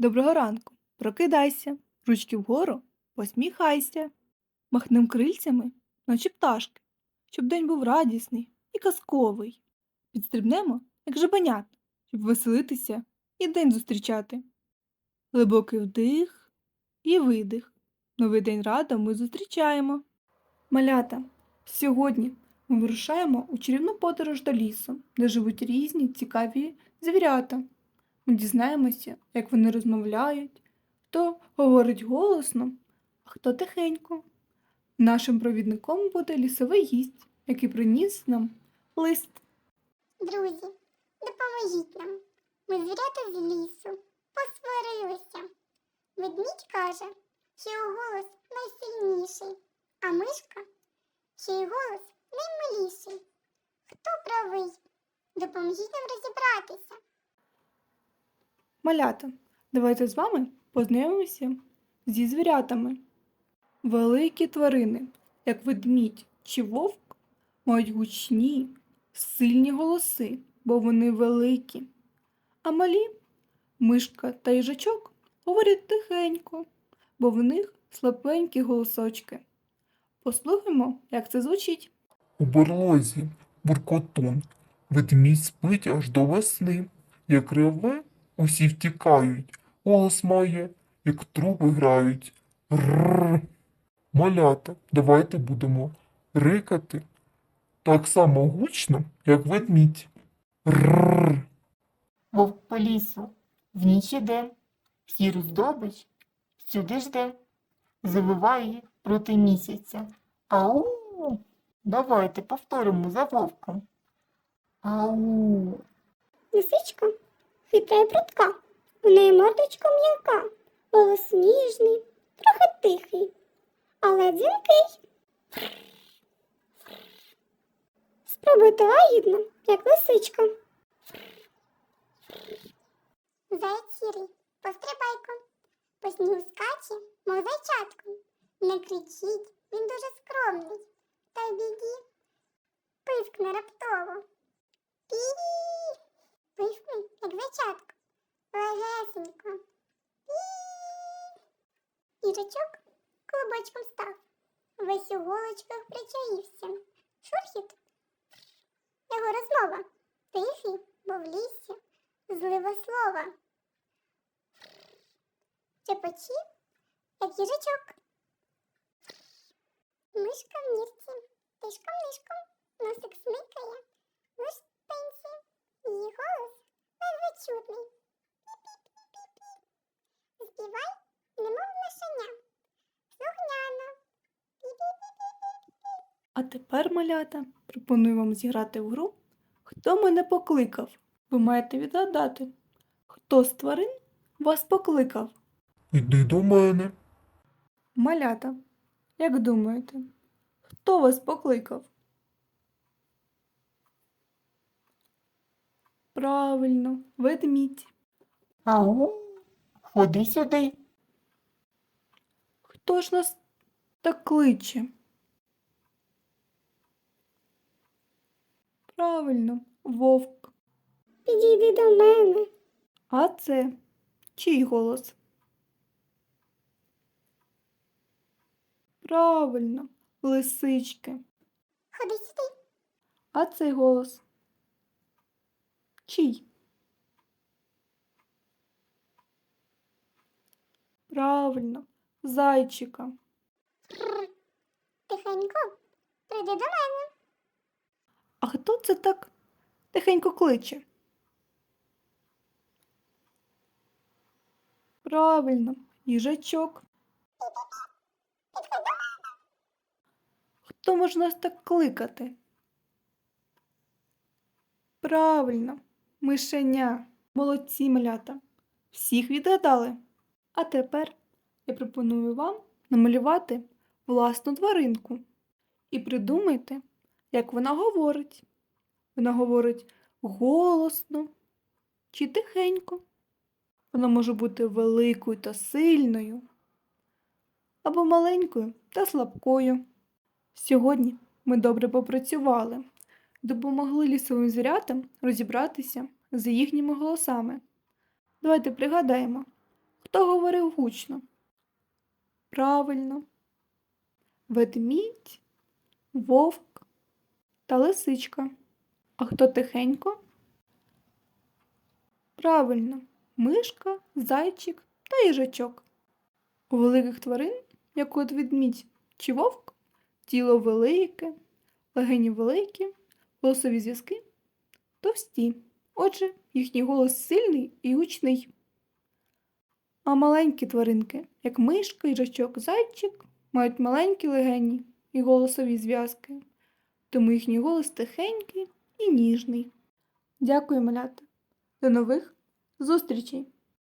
Доброго ранку. Прокидайся, ручки вгору, посміхайся. Махнем крильцями, наче пташки, щоб день був радісний і казковий. Підстрибнемо, як жабенят, щоб веселитися і день зустрічати. Глибокий вдих і видих. Новий день радо ми зустрічаємо. Малята, сьогодні ми вирушаємо у чарівну подорож до лісу, де живуть різні цікаві звірята. Ми дізнаємося, як вони розмовляють, хто говорить голосно, а хто тихенько. Нашим провідником буде лісовий гість, який приніс нам лист. Друзі, допоможіть нам. Ми звірята з лісу посварилися. Ведмідь каже, що його голос найсильніший, а мишка, що її голос наймиліший. Хто правий? Допоможіть нам розібратися. Малята, давайте з вами познайомимося зі звірятами. Великі тварини, як ведмідь чи вовк, мають гучні, сильні голоси, бо вони великі. А малі мишка та їжачок говорять тихенько, бо в них слабенькі голосочки. Послухаймо, як це звучить. У берлозі буркотун. Ведмідь спить аж до весни. Як реве, усі втікають. Голос має, як труби грають. Рррр. Малята, давайте будемо рикати так само гучно, як ведмідь. Рррр. Вовк по лісу в ніч іде, сіру здобич сюди жде, завиває проти місяця. Ау! Давайте повторимо за вовком. Ау! Лисичка хитра і прудка, у неї мордочка м'яка, голос ніжний, трохи тихий, але дзвінкий. Спробуйте лагідно, як лисичка. Заяць сірий, пострибайко, по снігу скаче, мов зайчатко. Не кричіть, він дуже скромний, та й біді пискне раптово. Пі! Пискне, як зайчатко, легесенько. Пі! Їжачок клубочком став, весь у голочках причаївся. Шурхіт, його розмова, тихий, бо в лісі, злива слова. Чепочі, як їжачок. Мишка в нірці, тишком нишком, носик смикає, її голос ледве чутний. Пі-пі-пі-пі-пі. Співай, немов мишеня, слухняно. Пі-пі-пі-пі-пі. А тепер, малята, пропоную вам зіграти в гру Хто мене покликав? Ви маєте відгадати, хто з тварин вас покликав? Іди до мене. Малята, як думаєте, хто вас покликав? Правильно, ведмідь. Ау! Ходи сюди. Хто ж нас так кличе? Правильно, вовк. Підійди до мене. А це чий голос? Правильно, лисички. Ходи сюди. А цей голос? Чий? Правильно, зайчика. Тихенько, прийди до мене. А хто це так тихенько кличе? Правильно, їжачок. Хто може нас так кликати? Правильно, мишеня. Молодці малята. Всіх відгадали. А тепер я пропоную вам намалювати власну тваринку. І придумайте, як вона говорить. Вона говорить голосно чи тихенько. Вона може бути великою та сильною, або маленькою та слабкою. Сьогодні ми добре попрацювали, допомогли лісовим звірятам розібратися з їхніми голосами. Давайте пригадаємо, Хто говорив гучно? Правильно. Ведмідь, вовк та лисичка. А хто тихенько? Правильно, мишка, зайчик та їжачок. У великих тварин, як от ведмідь чи вовк, тіло велике, легені великі, голосові зв'язки товсті. Отже, їхній голос сильний і гучний. А маленькі тваринки, як мишка, їжачок, зайчик, мають маленькі легені і голосові зв'язки, тому їхній голос тихенький і ніжний. Дякую, малята. До нових зустрічей!